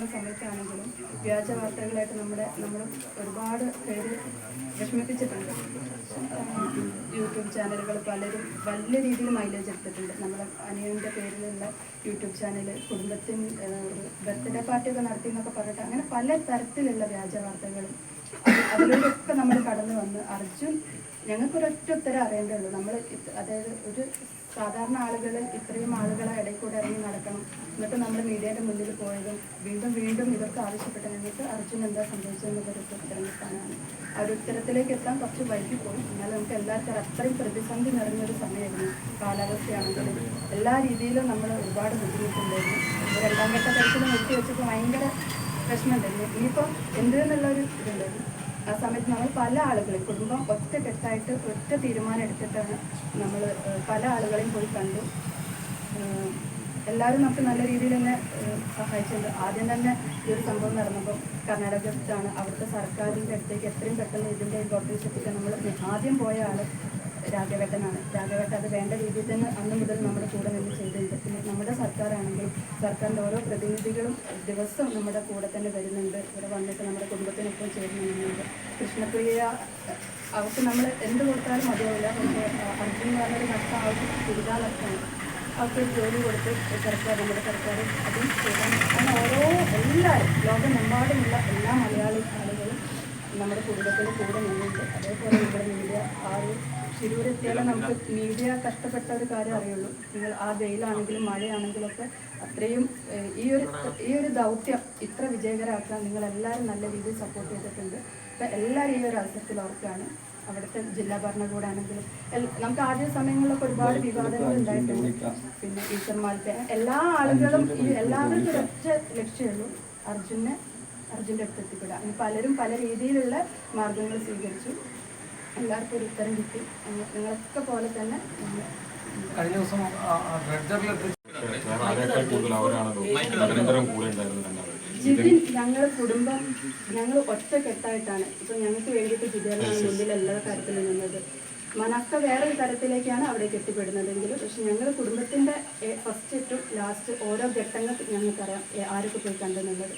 നടക്കുന്ന സമയത്താണെങ്കിലും വ്യാജ വാർത്തകളായിട്ട് നമ്മുടെ നമ്മൾ ഒരുപാട് പേര് വിഷമിപ്പിച്ചിട്ടുണ്ട്. യൂട്യൂബ് ചാനലുകൾ പലരും വലിയ രീതിയിൽ മൈലേജ് എടുത്തിട്ടുണ്ട്. നമ്മുടെ അനിയന്റെ പേരിലുള്ള യൂട്യൂബ് ചാനൽ കുടുംബത്തിന് ബർത്ത്ഡേ പാർട്ടിയൊക്കെ നടത്തി എന്നൊക്കെ പറഞ്ഞിട്ട് അങ്ങനെ പല തരത്തിലുള്ള വ്യാജ വാർത്തകളും അതിലൊക്കെ നമ്മൾ കടന്നു വന്ന് അർജുൻ ഞങ്ങൾക്കൊരൊറ്റ ഉത്തരം അറിയേണ്ടതുള്ളൂ നമ്മൾ അതായത് ഒരു സാധാരണ ആളുകൾ ഇത്രയും ആളുകളെ ഇടയിൽ കൂടെ ഇറങ്ങി നടക്കണം. എന്നിട്ട് നമ്മൾ മീഡിയയുടെ മുന്നിൽ പോയതും വീണ്ടും വീണ്ടും ഇവർക്ക് ആവശ്യപ്പെട്ട ഞങ്ങൾക്ക് അർജുൻ എന്താ സംഭവിച്ചതെന്നൊരു ഉത്തരം കിട്ടാനാണ്. ആ ഒരു ഉത്തരത്തിലേക്ക് എത്താൻ കുറച്ച് വൈകി പോയി. എന്നാൽ നമുക്ക് എല്ലാവർക്കും അത്രയും പ്രതിസന്ധി നിറഞ്ഞൊരു സമയമായിരുന്നു കാലാവസ്ഥയാണെങ്കിലും എല്ലാ രീതിയിലും നമ്മൾ ഒരുപാട് ബുദ്ധിമുട്ടുണ്ടായിരുന്നു. രണ്ടാം ഘട്ട തരത്തിൽ നിർത്തി വെച്ചപ്പോൾ ഭയങ്കര പ്രശ്നമുണ്ടായിരുന്നു. ഇനിയിപ്പോൾ എന്ത് ഇതുണ്ടായിരുന്നു. ആ സമയത്ത് നമ്മൾ പല ആളുകളെയും കുടുംബം ഒറ്റക്കെട്ടായിട്ട് ഒറ്റ തീരുമാനം എടുത്തിട്ടാണ് നമ്മൾ പല ആളുകളെയും പോയി കണ്ടു. എല്ലാവരും നമുക്ക് നല്ല രീതിയിൽ തന്നെ സഹായിച്ചിട്ടുണ്ട്. ആദ്യം തന്നെ ഈ ഒരു സംഭവം നടന്നപ്പോൾ കർണാടകത്താണ് അവിടുത്തെ സർക്കാരിന്റെ അടുത്തേക്ക് എത്രയും പെട്ടെന്ന് ഇതിന്റെ ഇമ്പോർട്ടൻസ് എത്തിക്കാൻ നമ്മൾ ആദ്യം പോയ ആൾ രാഘവേട്ടനാണ്. രാഘവേട്ടൻ അത് വേണ്ട രീതിയിൽ തന്നെ അന്ന് മുതൽ നമ്മുടെ കൂടെ നിന്ന് സർക്കാരാണെങ്കിലും സർക്കാരിന്റെ ഓരോ പ്രതിനിധികളും ദിവസവും നമ്മുടെ കൂടെ തന്നെ വരുന്നുണ്ട്. ഇവിടെ വന്നിട്ട് നമ്മുടെ കുടുംബത്തിനൊപ്പം ചേർന്ന് നിന്നുണ്ട് കൃഷ്ണപ്രിയ അവർക്ക് നമ്മൾ എന്ത് കൊടുത്താലും മതിയാവില്ല. അർജുൻ എന്ന് പറഞ്ഞൊരു നഷ്ടം അവർക്ക് നഷ്ടമാണ്. അവർക്ക് ജോലി കൊടുത്ത് സർക്കാർ നമ്മുടെ സർക്കാർ അതും ചെയ്യാൻ അങ്ങനെ ഓരോ എല്ലാവരും ലോകമെമ്പാടുമുള്ള എല്ലാ മലയാളി ആളുകളും നമ്മുടെ കുടുംബത്തിന് കൂടെ നിന്നുണ്ട് അതേപോലെ ഇവിടെ മീഡിയ ആരും ശിരൂരെത്തിയാലും നമുക്ക് മീഡിയ കഷ്ടപ്പെട്ട ഒരു കാര്യം അറിയുള്ളൂ. നിങ്ങൾ ആ വെയിലാണെങ്കിലും മഴയാണെങ്കിലും ഒക്കെ അത്രയും ഈ ഒരു ഈ ഒരു ദൗത്യം ഇത്ര വിജയകരമാക്കാൻ നിങ്ങൾ എല്ലാവരും നല്ല രീതിയിൽ സപ്പോർട്ട് ചെയ്തിട്ടുണ്ട്. അപ്പം എല്ലാവരും ഈ ഒരു അവസരത്തിൽ ഓർക്കാണ് അവിടുത്തെ ജില്ലാ ഭരണകൂടാണെങ്കിലും നമുക്ക് ആദ്യ സമയങ്ങളിലൊക്കെ ഒരുപാട് വിവാദങ്ങൾ ഉണ്ടായിട്ടുണ്ട്. പിന്നെ ടീച്ചർമാരുടെ എല്ലാ ആളുകളും ഈ എല്ലാവർക്കും ഒരൊറ്റ ലക്ഷ്യമുള്ളൂ അർജുനെ അർജുന്റെ അടുത്ത് എത്തിപ്പെടുക പലരും പല രീതിയിലുള്ള മാർഗങ്ങൾ സ്വീകരിച്ചു. എല്ലാവർക്കും ഒരു ഉത്തരം കിട്ടി. നിങ്ങളൊക്കെ പോലെ തന്നെ ഞങ്ങൾ കഴിഞ്ഞ ദിവസം ജിതിൻ ഞങ്ങൾ കുടുംബം ഞങ്ങൾ ഒറ്റക്കെട്ടായിട്ടാണ് ഇപ്പൊ ഞങ്ങൾക്ക് വേണ്ടിയിട്ട് ജിതേലാണ് മുന്നിൽ എല്ലാ കാര്യത്തിലും നിന്നത്. മനക്ക വേറൊരു തരത്തിലേക്കാണ് അവിടേക്ക് എത്തിപ്പെടുന്നതെങ്കിൽ പക്ഷെ ഞങ്ങൾ കുടുംബത്തിന്റെ ഫസ്റ്റ് ടു ലാസ്റ്റ് ഓരോ ഘട്ടങ്ങൾ ഞങ്ങൾക്കറിയാം ആരൊക്കെ പോയി കണ്ടെന്നുള്ളത്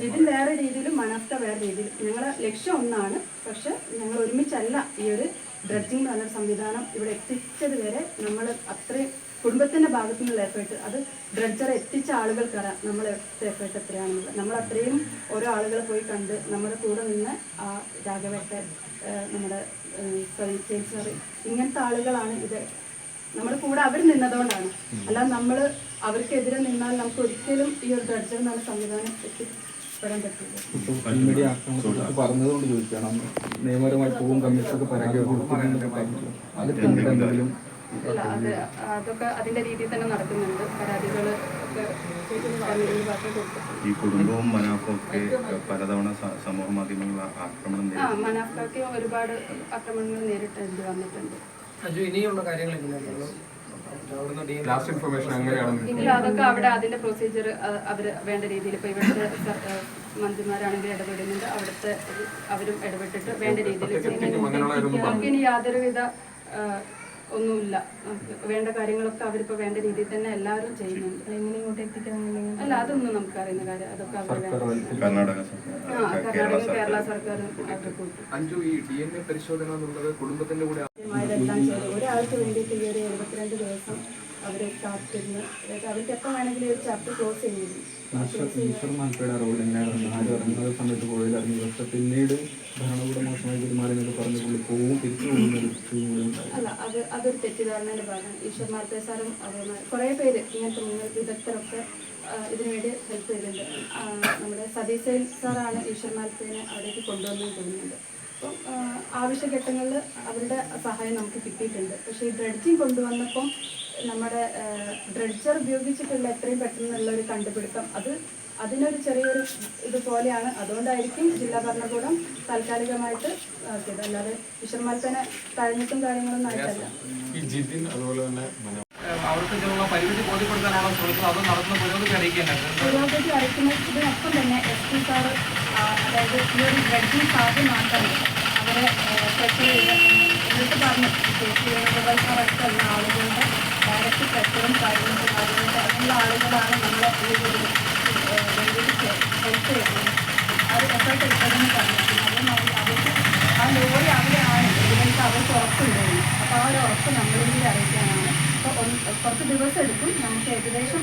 ജിതിൻ വേറെ രീതിയിലും മണർത്ത വേറെ രീതിയിലും. ഞങ്ങളെ ലക്ഷ്യം ഒന്നാണ്. പക്ഷെ ഞങ്ങൾ ഒരുമിച്ചല്ല ഈ ഒരു ഡ്രഡ്ജിങ് എന്ന് പറഞ്ഞ സംവിധാനം ഇവിടെ എത്തിച്ചത് വരെ നമ്മൾ അത്രയും കുടുംബത്തിന്റെ ഭാഗത്തു നിന്നുള്ള എഫേർട്ട് അത് ഡ്രഡ്ജറെ എത്തിച്ച ആളുകൾക്കറിയാം നമ്മൾ എഫേർട്ട് എത്രയാണെന്നുള്ളത് നമ്മൾ അത്രയും ഓരോ ആളുകളെ പോയി കണ്ട് നമ്മുടെ കൂടെ നിന്ന് ആ രാഘവേട്ടെ നമ്മുടെ ഇങ്ങനത്തെ ആളുകളാണ് ഇത് നമ്മുടെ കൂടെ അവർ നിന്നതുകൊണ്ടാണ്. അല്ല നമ്മൾ അവർക്കെതിരെ നിന്നാൽ നമുക്ക് ഒരിക്കലും ഈ ഒരു ഡ്രഡ്ജർ എന്നുള്ള സംവിധാനം എത്തിപ്പെടാൻ പറ്റില്ല. പറഞ്ഞതുകൊണ്ട് ചോദിക്കണം നിയമപരമായി പോകും കമ്മീഷനൊക്കെ പരാതി ഇല്ല. അത് അതൊക്കെ അതിന്റെ രീതിയിൽ തന്നെ നടക്കുന്നുണ്ട്. പരാതികൾ ഈ കുടുംബവും മനാഫും ഒക്കെ പലതവണ സമൂഹ മാധ്യമങ്ങൾ ആക്രമണം ആ നേരിട്ടു ഒരുപാട് ആക്രമണങ്ങൾ നേരിട്ട് വന്നിട്ടുണ്ട്. അജു ഇനിയുള്ള കാര്യങ്ങൾ എങ്ങനെയാണ്? ലാസ്റ്റ് ഇൻഫർമേഷൻ അങ്ങനെയാണ് അതൊക്കെ അവിടെ അതിന്റെ പ്രൊസീജിയർ അവർ വേണ്ട രീതിയിൽ ഇപ്പൊ ഇവിടുത്തെ മന്ത്രിമാരാണെങ്കിൽ ഇടപെടുന്നുണ്ട്. അവിടുത്തെ അവരും ഇടപെട്ടിട്ട് വേണ്ട രീതിയിൽ ഇനി യാതൊരുവിധ ഒന്നുമില്ല. വേണ്ട കാര്യങ്ങളൊക്കെ അവരിപ്പോ വേണ്ട രീതിയിൽ തന്നെ എല്ലാവരും ചെയ്യുന്നുണ്ട്. എങ്ങനെ ഇങ്ങോട്ട് എത്തിക്കാന്നുണ്ടെങ്കിൽ അല്ല അതൊന്നും നമുക്ക് അറിയുന്ന കാര്യം അതൊക്കെ അവർ കർണാടക കേരള കർണാടക കേരള സർക്കാർ സർക്കാരും അഞ്ചു ഈ ഡി എൻ എ പരിശോധന എന്നുള്ളത് കുടുംബത്തിന്റെ കൂടെ ഇതെല്ലാം ചെയ്തു. ഒരാൾക്ക് വേണ്ടിയിട്ട് ഈ ഒരു എഴുപത്തിരണ്ട് ദിവസം കാത്തിരുന്ന്. അവർക്ക് എപ്പോൾ വേണമെങ്കിലും ചാപ്റ്റർ ക്ലോസ് പിന്നീട് ഭരണകൂടം മോശമായി പെരുമാറിയെന്നൊക്കെ പറഞ്ഞു പോയി പുള്ളി പോവും തിരിച്ചു ഉണ്ടായി അല്ല അത് അതൊരു തെറ്റിദ്ധാരണയുടെ ഭാഗം. ഈശ്വർ മാർത്തെ സാറും അതേമാതിരി കുറേ പേര് ഇങ്ങനത്തെ മുന്നിൽ വിദഗ്ധരൊക്കെ ഇതിനുവേണ്ടി ഹെൽപ്പ് ചെയ്തിട്ടുണ്ട്. നമ്മുടെ സതീശ് സാറാണ് ഈശ്വർ മാർത്തേനെ അവിടേക്ക് കൊണ്ടുവന്നു തോന്നുന്നുണ്ട്. അപ്പം ആവശ്യഘട്ടങ്ങളിൽ അവരുടെ സഹായം നമുക്ക് കിട്ടിയിട്ടുണ്ട്. പക്ഷേ ഈ ഡ്രഡ്ജിങ് കൊണ്ടുവന്നപ്പം നമ്മുടെ ഡ്രഡ്ജർ ഉപയോഗിച്ചിട്ടുള്ള എത്രയും പെട്ടെന്നുള്ള ഒരു കണ്ടുപിടുത്തം. അത് അതിനൊരു ചെറിയൊരു ഇതുപോലെയാണ്. അതുകൊണ്ടായിരിക്കും ജില്ലാ ഭരണകൂടം താൽക്കാലികമായിട്ട് ആക്കിയത് അല്ലാതെ ഈശ്വർമാർത്തനെ തഴഞ്ഞിട്ടും കാര്യങ്ങളൊന്നും ആയിട്ടല്ല. ഈ ജിതിൻ അതുപോലെ തന്നെ മന- അവർക്ക് ഇതിനുള്ള പരിമിതി അത് നടത്തുന്ന പുരോഗതി അറിയിക്കേണ്ടത്? പുരോഗതി അറിയിക്കുന്ന ഇതിനൊപ്പം തന്നെ എസ് പി സാറ് അതായത് ഈ ഒരു ബ്രെഡിന് സാധ്യമാക്കാൻ അവരെ പ്രഷർ ചെയ്ത് എന്നിട്ട് പറഞ്ഞു വേണുഗോപാൽ സാർ അടുത്തുള്ള ആളുകളുടെ ഡയറക്റ്റ് പ്രഷറും കാര്യങ്ങളും അതുകൊണ്ട് അതിനുള്ള ആളുകളാണ് നമ്മളെ ഈ ഒരു വേണ്ടിയിട്ട് ഹെൽപ്പ് ചെയ്യുന്നത് അത് എഫേർട്ട് എടുത്തതെന്ന് പറഞ്ഞിട്ടുണ്ട്. അതുമായി അവർക്ക് ആ ലോറി അവിടെയാണ് ഇവർക്ക് അവർക്ക് ഉറപ്പുണ്ടായിരുന്നു. അപ്പോൾ ആ ഒരു ഉറപ്പ് നമ്മളിൽ അറിയിക്കാനാണ്. അപ്പോൾ കുറച്ച് ദിവസം എടുക്കും. നമുക്ക് ഏകദേശം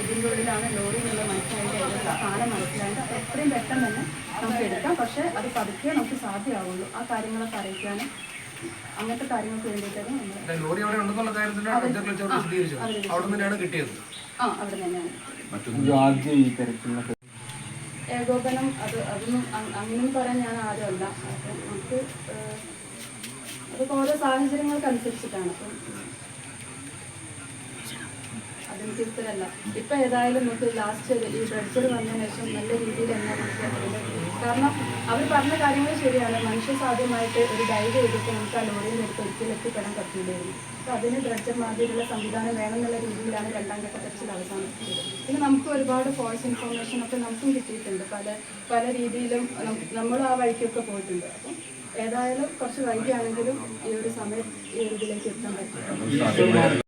ഇതിന്റെ ഉള്ളിലാണ് ലോറി എന്നുള്ള മനസ്സിലായിട്ട് സാധനം മനസ്സിലായിട്ട് അപ്പോൾ എത്രയും പെട്ടെന്ന് തന്നെ നമുക്ക് എടുക്കാം. പക്ഷേ അത് പതുക്കെ നമുക്ക് സാധ്യമാവുള്ളൂ. ആ കാര്യങ്ങളൊക്കെ അറിയിക്കാനും അങ്ങനത്തെ കാര്യങ്ങൾക്ക് വേണ്ടിയിട്ടാണ് നമ്മൾ ലോറി അവിടെ ഉണ്ടെന്നുള്ള അവിടെ കിട്ടിയത്. ആ അവിടെ തന്നെയാണ് ഏകോപനം അത് അതൊന്നും അങ്ങനെയൊന്നും പറയാൻ ഞാൻ ആരുമല്ല അപ്പം നമുക്ക് അതൊക്കെ ഓരോ സാഹചര്യങ്ങൾക്ക് അനുസരിച്ചിട്ടാണ് അപ്പം ഉത്തരമല്ല ഇപ്പം ഏതായാലും നമുക്ക് ലാസ്റ്റ് ഈ ഡ്രഡ്ജർ വന്നതിന് ശേഷം നല്ല രീതിയിൽ തന്നെ നമുക്ക് അതിന്റെ- കാരണം അവർ പറഞ്ഞ കാര്യങ്ങൾ ശരിയാണ്. മനുഷ്യ സാധ്യമായിട്ട് ഒരു ഡൈവ് ചെയ്തിട്ട് നമുക്ക് ആ ലോറിയിൽ നിന്ന് ഒരിക്കലും എത്തിപ്പെടാൻ പറ്റില്ലായിരുന്നു. അപ്പോൾ അതിന് ഡ്രഡ്ജർ മാതിരിയുള്ള സംവിധാനം വേണമെന്നുള്ള രീതിയിലാണ് രണ്ടാം ഘട്ട തെരച്ചിൽ അവസാനിപ്പിച്ചത്. പിന്നെ നമുക്ക് ഒരുപാട് ഫോൾസ് ഇൻഫോർമേഷൻ ഒക്കെ നമുക്കും കിട്ടിയിട്ടുണ്ട്. പല പല രീതിയിലും നമ്മൾ ആ വഴിക്കൊക്കെ പോയിട്ടുണ്ട്. അപ്പം ഏതായാലും കുറച്ച് വൈകിയാണെങ്കിലും ഈ ഒരു സമയം ഇതിലേക്ക് എത്താൻ പറ്റും.